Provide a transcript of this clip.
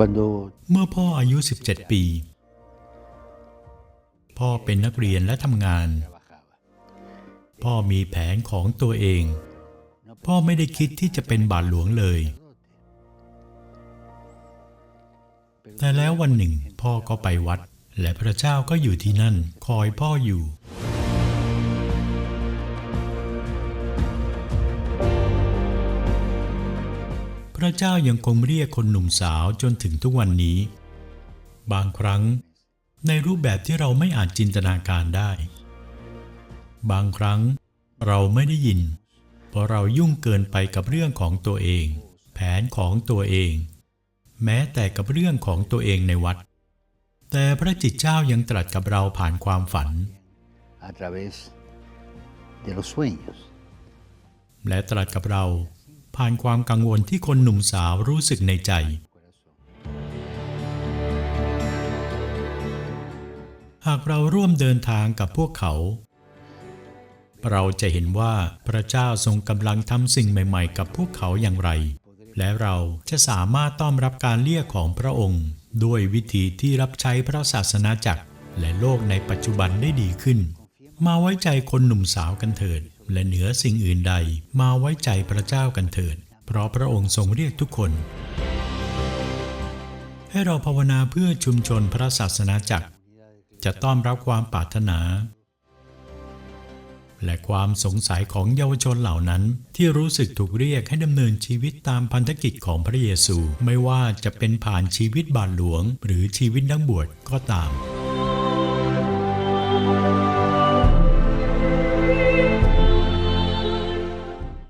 Cuando เมื่อพ่ออายุ 17 ปี พ่อเป็นนักเรียนและทำงาน พ่อมีแผนของตัวเอง พ่อไม่ได้คิดที่จะเป็นบาทหลวงเลย แต่แล้ววันหนึ่งพ่อก็ไปวัด และพระเจ้าก็อยู่ที่นั่น คอยพ่ออยู่ ระเจ้ายังคงเรียกคนหนุ่มสาวจนถึงทุกวันนี้ บางครั้งในรูปแบบที่เราไม่อาจจินตนาการได้ บางครั้งเราไม่ได้ยิน เพราะเรายุ่งเกินไปกับเรื่องของตัวเอง แผนของตัวเอง แม้แต่กับเรื่องของตัวเองในวัด แต่พระจิตเจ้ายังตรัสกับเราผ่านความฝัน a través de los sueños. และตรัสกับเรา ผ่านความกังวลที่คนหนุ่มสาวรู้สึกในใจ หากเราร่วมเดินทางกับพวกเขา เราจะเห็นว่าพระเจ้าทรงกำลังทำสิ่งใหม่ ๆ กับพวกเขาอย่างไร และเราจะสามารถต้อนรับการเรียกของพระองค์ ด้วยวิธีที่รับใช้พระศาสนาจักร และโลกในปัจจุบันได้ดีขึ้น มาไว้ใจคนหนุ่มสาวกันเถิด และเหนือสิ่งอื่นใด มาไว้ใจพระเจ้ากันเถิด เพราะพระองค์ทรงเรียกทุกคน ให้เราภาวนาเพื่อชุมชนพระศาสนาจักร จะต้อนรับความปรารถนา และความสงสัยของเยาวชนเหล่านั้น ที่รู้สึกถูกเรียกให้ดำเนินชีวิตตามพันธกิจของพระเยซู ไม่ว่าจะเป็นผ่านชีวิตบาทหลวง หรือชีวิตนักบวชก็ตาม「